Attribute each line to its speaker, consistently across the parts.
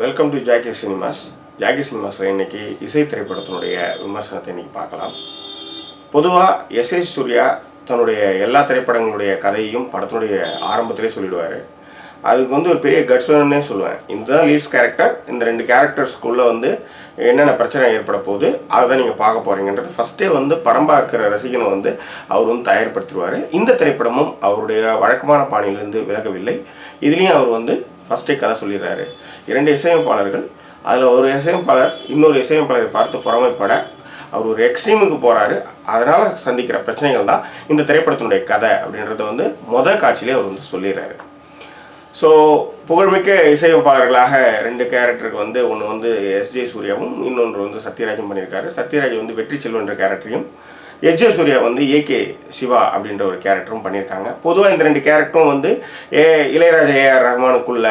Speaker 1: Welcome to Jackie cinemas Jackie சினிமாஸில் இன்னைக்கு இசை திரைப்படத்தினுடைய விமர்சனத்தை இன்னைக்கு பார்க்கலாம். பொதுவாக எஸ் ஏ சூர்யா தன்னுடைய எல்லா திரைப்படங்களுடைய கதையையும் படத்தினுடைய ஆரம்பத்திலே சொல்லிடுவார். அதுக்கு வந்து ஒரு பெரிய கட்ஸ் வேணும்னே சொல்லுவேன். இந்த லீட்ஸ் கேரக்டர் இந்த ரெண்டு கேரக்டர்ஸ்க்குள்ளே வந்து என்னென்ன பிரச்சனை ஏற்பட போகுது அதை தான் நீங்கள் பார்க்க போகிறீங்கன்றது ஃபஸ்ட்டே வந்து படம் பார்க்குற ரசிகனை வந்து அவர் வந்து தயார்படுத்திடுவார். இந்த திரைப்படமும் அவருடைய வழக்கமான பாணியிலிருந்து விலகவில்லை. இதுலேயும் அவர் வந்து ஃபஸ்ட்டே கதை சொல்லிடுறாரு. இரண்டு இசையமைப்பாளர்கள் அதில் ஒரு இசையமைப்பாளர் இன்னொரு இசையமைப்பாளரை பார்த்து புறமைப்பட அவர் ஒரு எக்ஸ்ட்ரீமுக்கு போகிறாரு அதனால் சந்திக்கிற பிரச்சனைகள் தான் இந்த திரைப்படத்தினுடைய கதை அப்படின்றத வந்து மொதல் காட்சியிலே அவர் வந்து சொல்லிடுறாரு. ஸோ புகழ்மிக்க இசையமைப்பாளர்களாக ரெண்டு கேரக்டருக்கு வந்து ஒன்று வந்து எஸ்ஜே சூர்யாவும் இன்னொன்று வந்து சத்யராஜும் பண்ணியிருக்காரு. சத்யராஜ் வந்து வெற்றி செல்வன்ற கேரக்டரையும் எஸ்ஜே சூர்யா வந்து ஏகே சிவா அப்படின்ற ஒரு கேரக்டரும் பண்ணியிருக்காங்க. பொதுவாக இந்த ரெண்டு கேரக்டரும் வந்து ஏ இளையராஜா ஏஆர் ரஹ்மானுக்குள்ள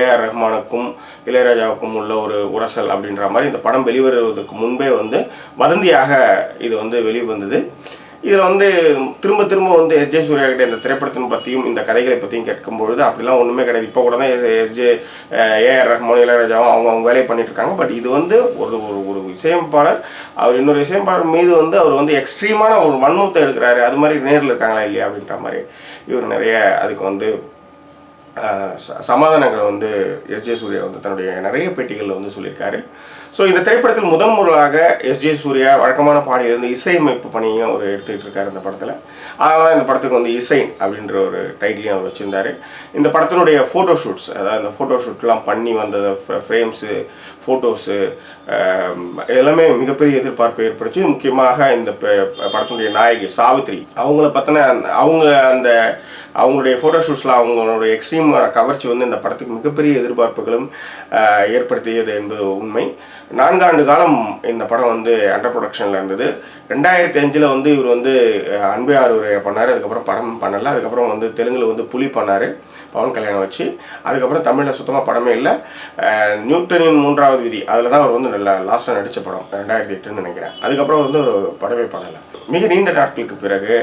Speaker 1: ஏஆர் ரஹ்மானுக்கும் இளையராஜாவுக்கும் உள்ள ஒரு உரசல் அப்படின்ற மாதிரி இந்த படம் வெளிவருவதற்கு முன்பே வந்து வதந்தியாக இது வந்து வெளிவந்தது. இதில் வந்து திரும்ப திரும்ப வந்து எஸ்ஜே சூர்யா கிட்ட இந்த திரைப்படத்தின் பற்றியும் இந்த கதைகளை பற்றியும் கேட்கும்பொழுது அப்படிலாம் ஒன்றுமே கிடையாது. இப்போ கூட தான் எஸ்ஜே ஏஆர் ரஹ்மான் இளையராஜாவும் அவங்க அவங்க வேலையை பண்ணிட்டு இருக்காங்க பட் இது வந்து ஒரு ஒரு ஒரு இசையமைப்பாளர். அவர் இன்னொரு இசையமைப்பாளர் மீது வந்து அவர் வந்து எக்ஸ்ட்ரீமான ஒரு வன்முத்தை எடுக்கிறாரு. அது மாதிரி நேரில் இருக்காங்களா இல்லையா அப்படின்ற மாதிரி இவர் நிறைய அதுக்கு வந்து ச- சமாதானங்களை வந்து எஸ்ஜே சூர்யா வந்து தன்னுடைய நிறைய பேட்டிகளில் வந்து சொல்லியிருக்காரு. ஸோ இந்த திரைப்படத்தில் முதன் முதலாக எஸ்ஜே சூர்யா வழக்கமான பாணியிலிருந்து இசையமைப்பு பணியும் அவர் எடுத்துக்கிட்டு இருக்கார் இந்த படத்தில். அதனால இந்த படத்துக்கு வந்து இசை அப்படின்ற ஒரு டைட்டிலையும் அவர் வச்சுருந்தாரு. இந்த படத்தினுடைய ஃபோட்டோ ஷூட்ஸ் அதாவது இந்த ஃபோட்டோ ஷூட்லாம் பண்ணி வந்தது ஃப்ரேம்ஸு ஃபோட்டோஸு எல்லாமே மிகப்பெரிய எதிர்பார்ப்பை ஏற்படுத்தி முக்கியமாக இந்த படத்தினுடைய நாயகி சாவித்ரி அவங்கள பற்றின அவங்க அந்த அவங்களுடைய ஃபோட்டோஷூட்ஸில் அவங்களுடைய எக்ஸ்ட்ரீம் கவர்ச்சி வந்து இந்த படத்துக்கு மிகப்பெரிய எதிர்பார்ப்புகளும் ஏற்படுத்தியது என்பது உண்மை. நான்காண்டு காலம் இந்த படம் வந்து அண்டர் ப்ரொடக்ஷனில் இருந்தது. ரெண்டாயிரத்தி அஞ்சில் வந்து இவர் வந்து அன்பே ஆறுவரை பண்ணார். அதுக்கப்புறம் படம் பண்ணலை. அதுக்கப்புறம் வந்து தெலுங்கில் வந்து புலி பண்ணார் பவன் கல்யாணம் வச்சு. அதுக்கப்புறம் தமிழில் சுத்தமாக படமே இல்லை. நியூட்டனின் மூன்றாவது விதி. அதில் தான் அவர் வந்து நல்லா லாஸ்ட்டாக நடித்த படம். ரெண்டாயிரத்தி எட்டுன்னு நினைக்கிறேன். அதுக்கப்புறம் வந்து ஒரு படமே பண்ணலை. மிக நீண்ட நாட்களுக்கு பிறகு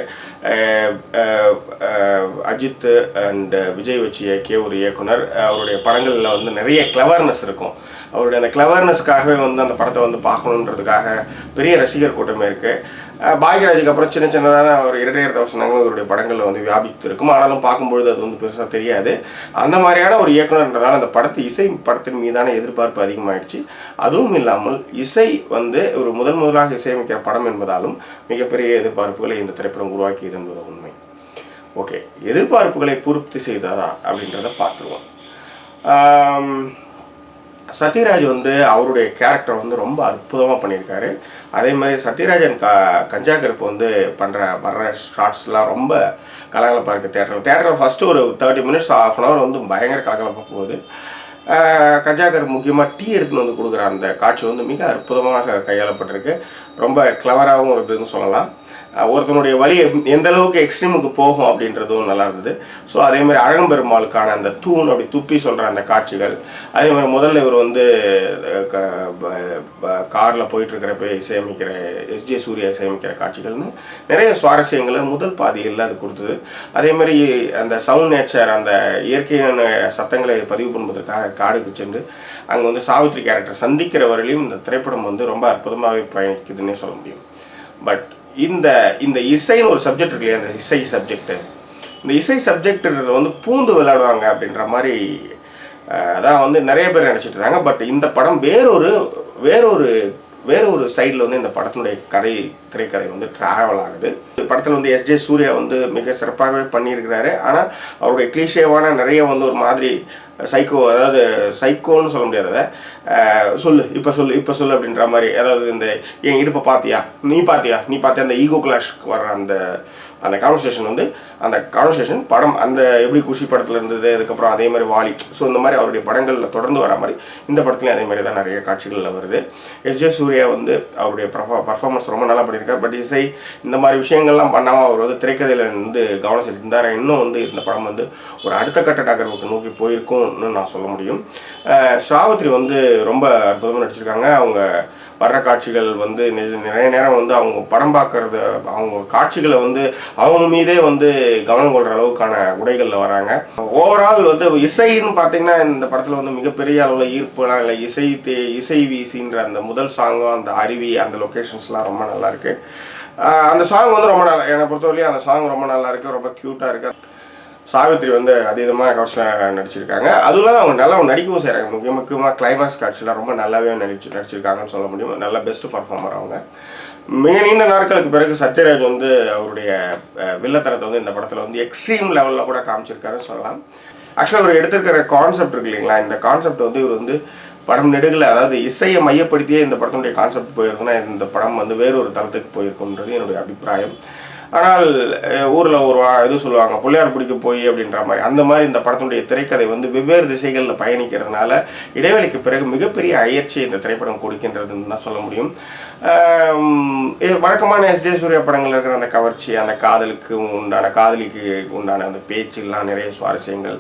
Speaker 1: அஜித் அண்ட் uh, விஜய் வச்சு இயக்கிய ஒரு இயக்குனர். அவருடைய படங்களில் வந்து நிறைய கிளவர்னஸ் இருக்கும். அவருடைய அந்த கிளவர்னஸ்க்காகவே வந்து அந்த படத்தை வந்து பார்க்கணுன்றதுக்காக பெரிய ரசிகர் கூட்டமே இருக்குது பாக்யராஜுக்கு அப்புறம் சின்ன சின்னதான ஒரு இரட்டையர் தவசனங்கள் இவருடைய படங்களில் வந்து வியாபித்து இருக்கும் ஆனாலும் பார்க்கும்பொழுது அது வந்து பெருசாக தெரியாது. அந்த மாதிரியான ஒரு இயக்குனர்ன்றதால அந்த படத்து இசை படத்தின் மீதான எதிர்பார்ப்பு அதிகமாயிடுச்சு. அதுவும் இல்லாமல் இசை வந்து ஒரு முதன் முதலாக இசையமைக்கிற படம் என்பதாலும் மிகப்பெரிய எதிர்பார்ப்புகளை இந்த திரைப்படம் உருவாக்கியது என்பது உண்மை. ஓகே எதிர்பார்ப்புகளை பூர்த்தி செய்ததா அப்படின்றத பார்த்துருவோம். சத்யராஜ் வந்து அவருடைய கேரக்டர் வந்து ரொம்ப அற்புதமாக பண்ணியிருக்காரு. அதே மாதிரி சத்யராஜன் க கஞ்சா கருப்பு வந்து பண்ணுற வர்ற ஷார்ட்ஸ்லாம் ரொம்ப கலகலப்பாக இருக்குது தேட்டரில் தேட்டரில் ஃபஸ்ட்டு ஒரு thirty minutes half an hour வந்து பயங்கர கலகலப்பாக போகுது. கஞ்சாகர் கஞ்சா கருப்பு முக்கியமாக டீ எடுத்துன்னு வந்து கொடுக்குற அந்த காட்சி வந்து மிக அற்புதமாக கையாளப்பட்டிருக்கு. ரொம்ப கிளவராகவும் இருக்குதுன்னு சொல்லலாம். ஒருத்தனுடைய வழி எந்த அளவுக்கு எக்ஸ்ட்ரீமுக்கு போகும் அப்படின்றதும் நல்லா இருந்தது ஸோ அதே மாதிரி அழகம்பெருமாளுக்கான அந்த தூண் அப்படி துப்பி சொல்கிற அந்த காட்சிகள் அதே மாதிரி முதல்ல இவர் வந்து காரில் போயிட்டு இருக்கிறப்ப இசையமைக்கிற எஸ்ஜே சூர்யா இசையமைக்கிற காட்சிகள்னு நிறைய சுவாரஸ்யங்களை முதல் பாதியில் அது கொடுத்தது. அதே மாதிரி அந்த சவுண்ட் நேச்சர் அந்த இயற்கையான சத்தங்களை பதிவு பண்ணுவதற்காக காடுக்கு சென்று அங்கே வந்து சாவித்ரி கேரக்டர் சந்திக்கிற வரையிலும் இந்த திரைப்படம் வந்து ரொம்ப அற்புதமாகவே பயணிக்குதுன்னே சொல்ல முடியும். பட் இந்த இந்த இசைன்னு ஒரு சப்ஜெக்ட் இருக்கு இல்லையா அந்த இசை சப்ஜெக்ட் இந்த இசை சப்ஜெக்ட்ன்றது வந்து பூந்து விளையாடுவாங்க அப்படின்ற மாதிரி அதான் வந்து நிறைய பேர் நினச்சிட்டு இருக்காங்க. பட் இந்த படம் வேறொரு வேறொரு வேற ஒரு சைடில் வந்து இந்த படத்தினுடைய கதை திரைக்கதை வந்து ட்ராவல் ஆகுது. இந்த படத்தில் வந்து எஸ்ஜே சூர்யா வந்து மிக சிறப்பாகவே பண்ணியிருக்கிறாரு. ஆனால் அவருடைய கிளீஷேவான நிறைய வந்து ஒரு மாதிரி சைக்கோ அதாவது சைக்கோன்னு சொல்ல முடியாது சொல்லு இப்போ சொல்லு இப்போ சொல்லு அப்படின்ற மாதிரி. அதாவது இந்த என் இடுப்பை பார்த்தியா? நீ பார்த்தியா? நீ பார்த்தியா அந்த ஈகோ கிளாஷ்க்கு வர்ற அந்த அந்த கான்வர்சேஷன் வந்து அந்த கான்வர்சேஷன் படம் அந்த எப்படி குஷி படத்தில் இருந்தது அதுக்கப்புறம் அதே மாதிரி வாலி ஸோ இந்த மாதிரி அவருடைய படங்களில் தொடர்ந்து வர மாதிரி இந்த படத்துலையும் அதே மாதிரி தான் நிறைய காட்சிகளில் வருது. எஸ் ஜே சூர்யா வந்து அவருடைய பர்ஃபார்மன்ஸ் ரொம்ப நல்லா பண்ணியிருக்கார். பட் இசை இந்த மாதிரி விஷயங்கள்லாம் பண்ணாமல் அவர் வந்து திரைக்கதையில் வந்து கவனம் செலுத்திருந்தார் இன்னும் வந்து இந்த படம் வந்து ஒரு அடுத்த கட்ட நகர்வுக்கு நோக்கி போயிருக்கும்னு நான் சொல்ல முடியும். அஹ் ஸ்ராவத்ரி வந்து ரொம்ப அற்புதமாக நடிச்சிருக்காங்க. அவங்க வர்ற காட்சிகள் வந்து நிறைய நேரம் வந்து அவங்க படம் பார்க்கறது அவங்க காட்சிகளை வந்து அவங்க மீதே வந்து கவனம் கொள்கிற அளவுக்கான உடைகளில் வராங்க. ஓவரால் வந்து இசைன்னு பார்த்தீங்கன்னா இந்த படத்தில் வந்து மிகப்பெரிய அளவில் ஈர்ப்புலாம் இல்லை இசை தே இசை வீசின்ற அந்த முதல் சாங்கும் அந்த அருவி அந்த லொக்கேஷன்ஸ்லாம் ரொம்ப நல்லா இருக்கு. அந்த சாங் வந்து ரொம்ப நல்லா என்னை பொறுத்தவரையும் அந்த சாங் ரொம்ப நல்லா இருக்கு ரொம்ப க்யூட்டாக இருக்கு. சாவித்ரி வந்து அதீதமாக கவர்ஸில் நடிச்சிருக்காங்க. அதுவும் அவங்க நல்லா நடிக்கவும் செய்கிறாங்க முக்கிய முக்கியமாக கிளைமேக்ஸ் காட்சியில் ரொம்ப நல்லாவே நடிச்சு நடிச்சிருக்காங்கன்னு சொல்ல முடியும். நல்ல பெஸ்ட் பர்ஃபார்மர் அவங்க. மிக நீண்ட நாட்களுக்கு பிறகு சத்யராஜ் வந்து அவருடைய வில்லத்தனத்தை வந்து இந்த படத்தில் வந்து எக்ஸ்ட்ரீம் லெவலில் கூட காமிச்சிருக்காருன்னு சொல்லலாம். ஆக்சுவலாக அவர் எடுத்திருக்கிற கான்செப்ட் இருக்கு இல்லைங்களா? இந்த கான்செப்ட் வந்து இவர் வந்து படம் நெடுகில் அதாவது இசையை மையப்படுத்தியே இந்த படத்தினுடைய கான்செப்ட் போயிருக்குன்னா இந்த படம் வந்து வேறொரு தளத்துக்கு போயிருக்குன்றது என்னுடைய அபிப்பிராயம். ஆனால் ஊரில் ஒரு வா- இது சொல்லுவாங்க பிள்ளையார் பிடிக்க போய் அப்படின்ற மாதிரி. அந்த மாதிரி இந்த படத்தினுடைய திரைக்கதை வந்து வெவ்வேறு திசைகளில் பயணிக்கிறதுனால இடைவெளிக்கு பிறகு மிகப்பெரிய அயற்சி இந்த திரைப்படம் கொடுக்கின்றதுன்னு தான் சொல்ல முடியும். இது வழக்கமான எஸ். ஜே சூர்யா படங்கள் இருக்கிற அந்த கவர்ச்சி அந்த காதலுக்கு உண்டான காதலிக்கு உண்டான அந்த பேச்செல்லாம் நிறைய சுவாரஸ்யங்கள்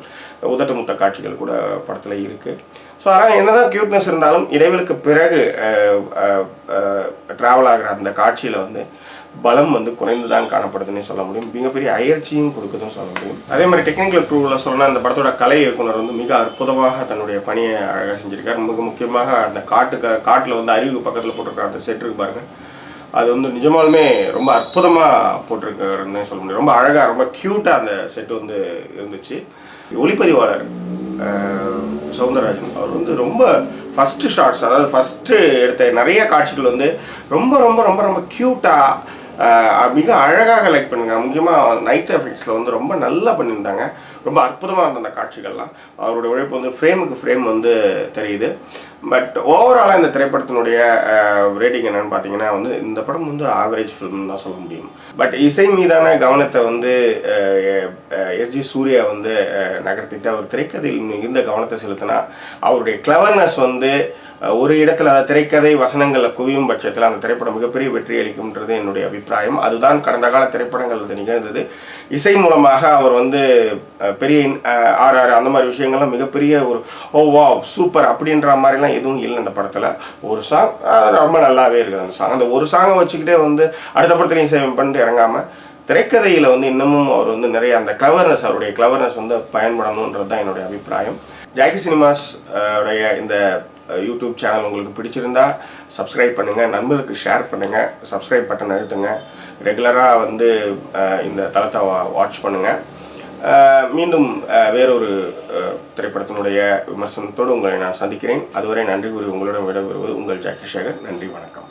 Speaker 1: உதட்டு முத்த காட்சிகள் கூட படத்தில் இருக்குது ஸோ அதனால் என்னதான் க்யூட்னஸ் இருந்தாலும் இடைவெளிக்கு பிறகு ட்ராவல் ஆகிற அந்த காட்சியில் வந்து பலம் வந்து குறைந்து தான் காணப்படுதுன்னு சொல்ல முடியும். மிகப்பெரிய அயற்சியும் கொடுக்குதுன்னு சொல்ல முடியும். அதே மாதிரி டெக்னிக்கல் ப்ரூவில் சொல்லணும்னா அந்த படத்தோட கலை இயக்குனர் வந்து மிக அற்புதமாக தன்னுடைய பணியை அழகாக செஞ்சிருக்கார். மிக முக்கியமாக அந்த காட்டுக்கு காட்டில் வந்து அறிவு பக்கத்தில் போட்டிருக்கிற அந்த செட் பாருங்கள் அது வந்து நிஜமாலுமே ரொம்ப அற்புதமாக போட்டிருக்காருன்னு சொல்ல முடியும். ரொம்ப அழகாக ரொம்ப க்யூட்டாக அந்த செட் வந்து இருந்துச்சு. ஒளிப்பதிவாளர் சவுந்தரராஜன் அவர் வந்து ரொம்ப ஃபஸ்ட்டு ஷார்ட்ஸ் அதாவது ஃபஸ்ட்டு எடுத்த நிறைய காட்சிகள் வந்து ரொம்ப ரொம்ப ரொம்ப ரொம்ப க்யூட்டாக மிக அழகாக லைக் பண்ணுங்க. முக்கியமாக நைட் எஃபெக்ட்ஸில் வந்து ரொம்ப நல்லா பண்ணியிருந்தாங்க. ரொம்ப அற்புதமாக இருந்த அந்த காட்சிகள்லாம். அவரோட உழைப்பு வந்து ஃப்ரேமுக்கு ஃப்ரேம் வந்து தெரியுது. பட் ஓவராலாக இந்த திரைப்படத்தினுடைய ரேட்டிங் என்னன்னு பார்த்தீங்கன்னா வந்து இந்த படம் வந்து ஆவரேஜ் ஃபிலிம் தான் சொல்ல முடியும். பட் இசை மீதான கவனத்தை வந்து எஸ்ஜி சூர்யா வந்து நகர்த்திட்டு அவர் திரைக்கதையில் மிகுந்த கவனத்தை செலுத்தினா அவருடைய கிளவர்னஸ் வந்து ஒரு இடத்துல திரைக்கதை வசனங்களில் குவியும் பட்சத்தில் அந்த திரைப்படம் மிகப்பெரிய வெற்றி அளிக்கும்ன்றது என்னுடைய அபிப்பிராயம். அதுதான் கடந்த கால திரைப்படங்கள் அது நிகழ்ந்தது. இசை மூலமாக அவர் வந்து பெரிய ஆர் அந்த மாதிரி விஷயங்கள்லாம் மிகப்பெரிய ஒரு ஓ வா சூப்பர் அப்படின்ற மாதிரிலாம் எதுவும் இல்லை அந்த படத்தில். ஒரு சாங் ரொம்ப நல்லாவே இருக்குது அந்த சாங். அந்த ஒரு சாங்கை வச்சுக்கிட்டே வந்து அடுத்த படத்துலையும் இசை பண்ணிட்டு இறங்காமல் திரைக்கதையில் வந்து இன்னமும் அவர் வந்து நிறைய அந்த கிளவர்னஸ் அவருடைய கிளவர்னஸ் வந்து பயன்படணுன்றது தான் என்னுடைய அபிப்பிராயம். ஜாக்கி சினிமாஸ் உடைய இந்த யூடியூப் சேனல் உங்களுக்கு பிடிச்சிருந்தா சப்ஸ்கிரைப் பண்ணுங்கள் நண்பர்களுக்கு ஷேர் பண்ணுங்கள் சப்ஸ்கிரைப் பட்டன் அழுத்துங்க. ரெகுலராக வந்து இந்த தளத்தை வாட்ச் பண்ணுங்கள் மீண்டும் வேறொரு திரைப்படத்தினுடைய விமர்சனத்தோடு உங்களை நான் சந்திக்கிறேன். அதுவரை நன்றி கூறி உங்களுடன் விடைபெறுவது உங்கள் ஜாக்கி சேகர் நன்றி வணக்கம்.